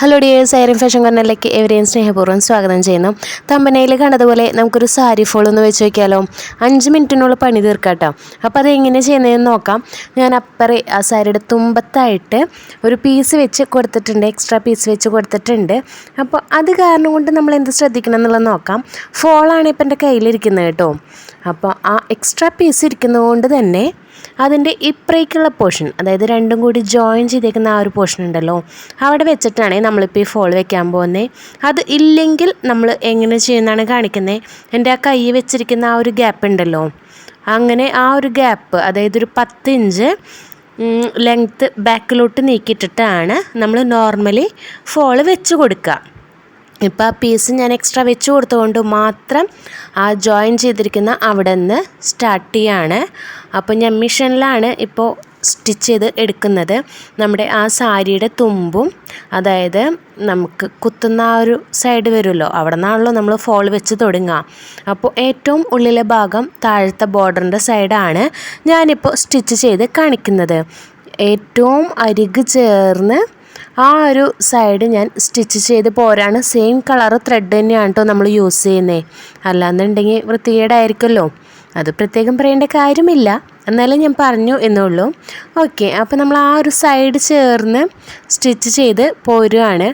Hello dears sari fashion കോർണറിലേക്ക് എവരെയും സ്നേഹപൂർവം സ്വാഗതം ചെയ്യുന്നു. തമ്പനയിൽ കണ്ടതുപോലെ നമുക്കൊരു സാരി ഫോൾ ഒന്ന് വെച്ച് നോക്കിയാലോ? അഞ്ച് മിനിറ്റിനുള്ളിൽ പണി തീർക്കാട്ടോ അപ്പോൾ അത് എങ്ങനെ ചെയ്യുന്നതെന്ന് നോക്കാം. ഞാൻ അപ്പറേ ആ സാരിയുടെ തുമ്പത്തായിട്ട് ഒരു പീസ് വെച്ച് കൊടുത്തിട്ടുണ്ട് എക്സ്ട്രാ പീസ് വെച്ച് കൊടുത്തിട്ടുണ്ട്. അപ്പോൾ അത് കാരണം കൊണ്ട് നമ്മൾ എന്ത് ശ്രദ്ധിക്കണം എന്നുള്ളത് നോക്കാം. ഫോളാണ് ഇപ്പം എന്റെ കയ്യിലിരിക്കുന്നത് കേട്ടോ. അപ്പോൾ ആ എക്സ്ട്രാ പീസ് ഇരിക്കുന്നതുകൊണ്ട് തന്നെ അതിന്റെ ഇപ്പറേക്കുള്ള പോർഷൻ അതായത് രണ്ടും കൂടി ജോയിൻ ചെയ്തേക്കുന്ന ആ ഒരു പോർഷൻ ഉണ്ടല്ലോ അവിടെ വെച്ചിട്ടാണ് നമ്മളിപ്പോൾ ഈ ഫോൾ വെക്കാൻ പോകുന്നത് അത് ഇല്ലെങ്കിൽ നമ്മൾ എങ്ങനെ ചെയ്യുന്നതാണ് കാണിക്കുന്നത് എന്റെ ആ കൈ വെച്ചിരിക്കുന്ന ആ ഒരു ഗ്യാപ്പ് ഉണ്ടല്ലോ അങ്ങനെ ആ ഒരു ഗ്യാപ്പ് അതായത് ഒരു പത്ത് ഇഞ്ച് ലെങ്ത്ത് ബാക്കിലോട്ട് നീക്കിയിട്ടിട്ടാണ് നമ്മൾ നോർമലി ഫോൾ വെച്ച് കൊടുക്കുക. ഇപ്പോൾ ആ പീസ് ഞാൻ എക്സ്ട്രാ വെച്ച് കൊടുത്തുകൊണ്ട് മാത്രം ആ ജോയിൻ ചെയ്തിരിക്കുന്ന അവിടെ നിന്ന് സ്റ്റാർട്ട് ചെയ്യാണ്. അപ്പോൾ ഞാൻ മിഷനിലാണ് ഇപ്പോൾ സ്റ്റിച്ച് ചെയ്ത് എടുക്കുന്നത്. നമ്മുടെ ആ സാരിയുടെ തുമ്പും അതായത് നമുക്ക് കുത്തുന്ന ആ ഒരു സൈഡ് വരുമല്ലോ അവിടെ നിന്നാണല്ലോ നമ്മൾ ഫോൾ വെച്ച് തുടങ്ങുക അപ്പോൾ ഏറ്റവും ഉള്ളിലെ ഭാഗം താഴത്തെ ബോർഡറിന്റെ സൈഡാണ് ഞാനിപ്പോൾ സ്റ്റിച്ച് ചെയ്ത് കാണിക്കുന്നത്. ഏറ്റവും അരിക് ചേർന്ന് ആ ഒരു സൈഡ് ഞാൻ സ്റ്റിച്ച് ചെയ്ത് പോരാണ്. സെയിം കളർ ത്രെഡ് തന്നെയാണ് കേട്ടോ നമ്മൾ യൂസ് ചെയ്യുന്നത് അല്ലാന്നുണ്ടെങ്കിൽ വൃത്തികേടായിരിക്കുമല്ലോ. അത് പ്രത്യേകം പറയേണ്ട കാര്യമില്ല. എന്നാലും ഞാൻ പറഞ്ഞു എന്നുള്ളൂ. ഓക്കെ അപ്പോൾ നമ്മൾ ആ ഒരു സൈഡ് ചേർന്ന് സ്റ്റിച്ച് ചെയ്ത് പോരുകയാണ്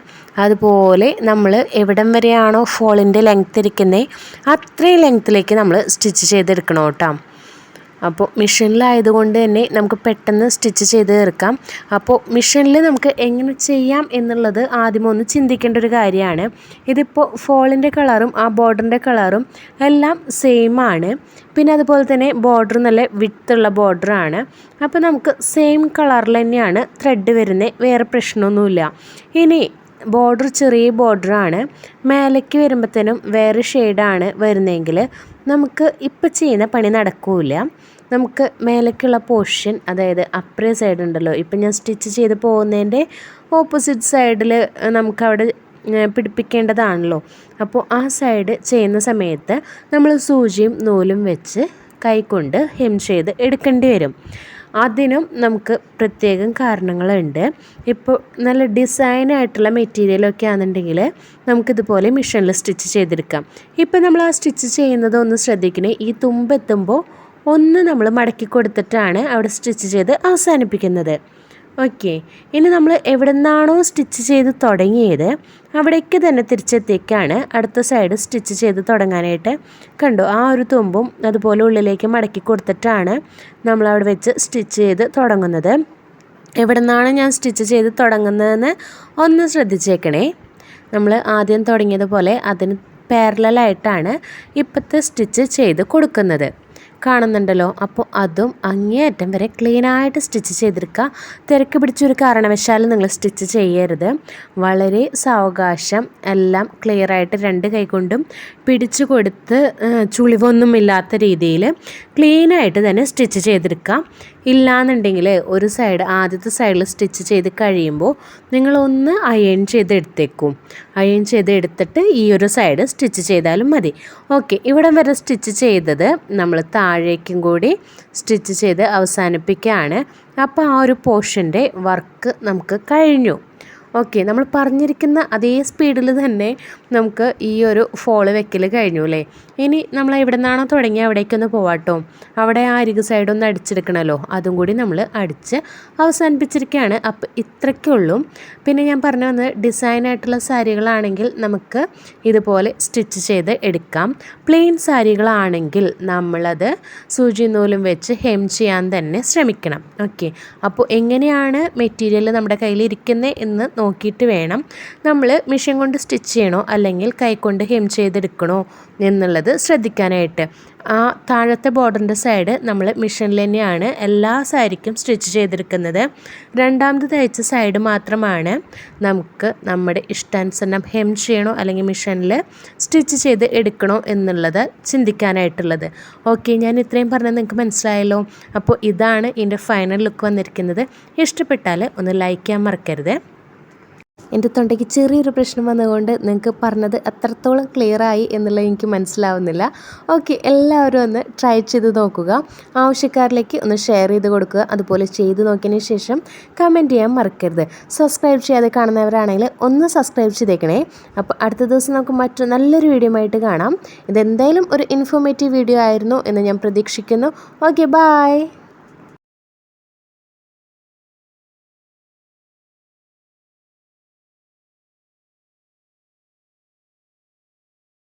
അതുപോലെ നമ്മൾ എവിടം വരെയാണോ ഫോളിന്റെ ലെങ്ത്ത് ഇരിക്കുന്നത് അത്രയും ലെങ്ത്തിലേക്ക് നമ്മൾ സ്റ്റിച്ച് ചെയ്തെടുക്കണം കേട്ടോ അപ്പോൾ മിഷനിലായതുകൊണ്ട് തന്നെ നമുക്ക് പെട്ടെന്ന് സ്റ്റിച്ച് ചെയ്ത് തീർക്കാം. അപ്പോൾ മിഷനിൽ നമുക്ക് എങ്ങനെ ചെയ്യാം എന്നുള്ളത് ആദ്യം ഒന്ന് ചിന്തിക്കേണ്ട ഒരു കാര്യമാണ്. ഇതിപ്പോൾ ഫോളിന്റെ കളറും ആ ബോർഡറിന്റെ കളറും എല്ലാം സെയിം ആണ്. പിന്നെ അതുപോലെ തന്നെ ബോർഡർ നല്ല വിത്തുള്ള ബോർഡറാണ് അപ്പോൾ നമുക്ക് സെയിം കളറിൽ തന്നെയാണ് ത്രെഡ് വരുന്നത്. വേറെ പ്രശ്നമൊന്നുമില്ല. ഇനി ബോർഡർ ചെറിയ ബോർഡറാണ് മേലേക്ക് വരുമ്പോഴത്തേനും വേറെ ഷെയ്ഡാണ് വരുന്നതെങ്കിൽ നമുക്ക് ഇപ്പം ചെയ്യുന്ന പണി നടക്കില്ല നമുക്ക് മേലേക്കുള്ള പോർഷൻ അതായത് അപ്പറേ സൈഡ് ഉണ്ടല്ലോ ഇപ്പം ഞാൻ സ്റ്റിച്ച് ചെയ്ത് പോകുന്നതിന്റെ ഓപ്പോസിറ്റ് സൈഡിൽ നമുക്കവിടെ പിടിപ്പിക്കേണ്ടതാണല്ലോ. അപ്പോൾ ആ സൈഡ് ചെയ്യുന്ന സമയത്ത് നമ്മൾ സൂചിയും നൂലും വെച്ച് കൈക്കൊണ്ട് ഹെം ചെയ്ത് എടുക്കേണ്ടി വരും. അതിനും നമുക്ക് പ്രത്യേകം കാരണങ്ങളുണ്ട്. ഇപ്പോൾ നല്ല ഡിസൈനായിട്ടുള്ള മെറ്റീരിയലൊക്കെ ആണെന്നുണ്ടെങ്കിൽ നമുക്കിതുപോലെ മിഷനിൽ സ്റ്റിച്ച് ചെയ്തെടുക്കാം. ഇപ്പോൾ നമ്മൾ ആ സ്റ്റിച്ച് ചെയ്യുന്നത് ഒന്ന് ശ്രദ്ധിക്കണേ. ഈ തുമ്പെത്തുമ്പോൾ ഒന്ന് നമ്മൾ മടക്കി കൊടുത്തിട്ടാണ് അവിടെ സ്റ്റിച്ച് ചെയ്ത് അവസാനിപ്പിക്കുന്നത്. ഓക്കെ. ഇനി നമ്മൾ എവിടെ നിന്നാണോ സ്റ്റിച്ച് ചെയ്ത് തുടങ്ങിയത് അവിടേക്ക് തന്നെ തിരിച്ചെത്തിക്കാണ് അടുത്ത സൈഡ് സ്റ്റിച്ച് ചെയ്ത് തുടങ്ങാനായിട്ട്. കണ്ടു ആ ഒരു തുമ്പും അതുപോലെ ഉള്ളിലേക്ക് മടക്കി കൊടുത്തിട്ടാണ് നമ്മൾ അവിടെ വെച്ച് സ്റ്റിച്ച് ചെയ്ത് തുടങ്ങുന്നത്. എവിടെ നിന്നാണ് ഞാൻ സ്റ്റിച്ച് ചെയ്ത് തുടങ്ങുന്നതെന്ന് ഒന്ന് ശ്രദ്ധിച്ചേക്കണേ. നമ്മൾ ആദ്യം തുടങ്ങിയതുപോലെ അതിന് പാരലായിട്ടാണ് ഇപ്പോഴത്തെ സ്റ്റിച്ച് ചെയ്ത് കൊടുക്കുന്നത്. കാണുന്നുണ്ടല്ലോ. അപ്പോൾ അതും അങ്ങേയറ്റം വരെ ക്ലീനായിട്ട് സ്റ്റിച്ച് ചെയ്തെടുക്കുക തിരക്ക് പിടിച്ചൊരു കാരണവശാലും നിങ്ങൾ സ്റ്റിച്ച് ചെയ്യരുത്. വളരെ സാവകാശം. എല്ലാം ക്ലിയർ ആയിട്ട് രണ്ട് കൈകൊണ്ടും പിടിച്ചു കൊടുത്ത് ചുളിവൊന്നുമില്ലാത്ത രീതിയിൽ ക്ലീനായിട്ട് തന്നെ സ്റ്റിച്ച് ചെയ്തെടുക്കുക ഇല്ലാന്നുണ്ടെങ്കിൽ ഒരു സൈഡ് ആദ്യത്തെ സൈഡിൽ സ്റ്റിച്ച് ചെയ്ത് കഴിയുമ്പോൾ നിങ്ങളൊന്ന് അയൺ ചെയ്ത് എടുത്തേക്കും അയൺ ചെയ്ത് എടുത്തിട്ട് ഈ ഒരു സൈഡ് സ്റ്റിച്ച് ചെയ്താലും മതി. ഓക്കെ ഇവിടം വരെ സ്റ്റിച്ച് ചെയ്തത് നമ്മൾ താഴേക്കും കൂടി സ്റ്റിച്ച് ചെയ്ത് അവസാനിപ്പിക്കുകയാണ്. അപ്പോൾ ആ ഒരു പോർഷന്റെ വർക്ക് നമുക്ക് കഴിഞ്ഞു. ഓക്കെ നമ്മൾ പറഞ്ഞിരിക്കുന്ന അതേ സ്പീഡിൽ തന്നെ നമുക്ക് ഈ ഒരു ഫോൾ വെക്കൽ കഴിഞ്ഞു അല്ലേ? ഇനി നമ്മൾ എവിടെ നിന്നാണോ തുടങ്ങി അവിടേക്കൊന്ന് പോവാട്ടോ അവിടെ ആ അരികു സൈഡൊന്ന് അടിച്ചെടുക്കണമല്ലോ അതും കൂടി നമ്മൾ അടിച്ച് അവസാനിപ്പിച്ചിരിക്കുകയാണ് അപ്പോൾ ഇത്രയ്ക്കുള്ളൂ പിന്നെ ഞാൻ പറഞ്ഞു വന്നത് ഡിസൈനായിട്ടുള്ള സാരികളാണെങ്കിൽ നമുക്ക് ഇതുപോലെ സ്റ്റിച്ച് ചെയ്ത് എടുക്കാം. പ്ലെയിൻ സാരികളാണെങ്കിൽ നമ്മളത് സൂചി നൂലും വെച്ച് ഹെം ചെയ്യാൻ തന്നെ ശ്രമിക്കണം. ഓക്കെ അപ്പോൾ എങ്ങനെയാണ് മെറ്റീരിയൽ നമ്മുടെ കയ്യിൽ ഇരിക്കുന്നത് എന്ന് നോക്കിയിട്ട് വേണം നമ്മൾ മെഷീൻ കൊണ്ട് സ്റ്റിച്ച് ചെയ്യണോ അല്ലെങ്കിൽ കൈകൊണ്ട് ഹെം ചെയ്തെടുക്കണോ എന്നുള്ളത് ശ്രദ്ധിക്കാനായിട്ട്. ആ താഴത്തെ ബോർഡറിന്റെ സൈഡ് നമ്മൾ മെഷീനിൽ തന്നെയാണ് എല്ലാ സാരിക്കും സ്റ്റിച്ച് ചെയ്തെടുക്കുന്നത്. രണ്ടാമത് തയ്ച്ച സൈഡ് മാത്രമാണ് നമുക്ക് നമ്മുടെ ഇഷ്ടാനുസരണം ഹെം ചെയ്യണോ അല്ലെങ്കിൽ മെഷീനിൽ സ്റ്റിച്ച് ചെയ്ത് എടുക്കണോ എന്നുള്ളത് ചിന്തിക്കാനായിട്ടുള്ളത്. ഓക്കെ ഞാൻ ഇത്രയും പറഞ്ഞത് നിങ്ങൾക്ക് മനസ്സിലായല്ലോ? അപ്പോൾ ഇതാണ് ഇതിന്റെ ഫൈനൽ ലുക്ക് വന്നിരിക്കുന്നത്. ഇഷ്ടപ്പെട്ടാൽ ഒന്ന് ലൈക്ക് ചെയ്യാൻ മറക്കരുത്. എന്റെ തൊണ്ടയ്ക്ക് ചെറിയൊരു പ്രശ്നം വന്നതുകൊണ്ട് നിങ്ങൾക്ക് പറഞ്ഞത് എത്രത്തോളം ക്ലിയറായി എന്നുള്ളത് എനിക്ക് മനസ്സിലാവുന്നില്ല. ഓക്കെ എല്ലാവരും ഒന്ന് ട്രൈ ചെയ്ത് നോക്കുക. ആവശ്യക്കാരിലേക്ക് ഒന്ന് ഷെയർ ചെയ്ത് കൊടുക്കുക. അതുപോലെ ചെയ്ത് നോക്കിയതിന് ശേഷം കമന്റ് ചെയ്യാൻ മറക്കരുത്. സബ്സ്ക്രൈബ് ചെയ്യാതെ കാണുന്നവരാണെങ്കിൽ ഒന്ന് സബ്സ്ക്രൈബ് ചെയ്തേക്കണേ. അപ്പോൾ അടുത്ത ദിവസം നമുക്ക് മറ്റൊരു നല്ലൊരു വീഡിയോ ആയിട്ട് കാണാം. ഇതെന്തായാലും ഒരു ഇൻഫോർമേറ്റീവ് വീഡിയോ ആയിരുന്നു എന്ന് ഞാൻ പ്രതീക്ഷിക്കുന്നു. Okay bye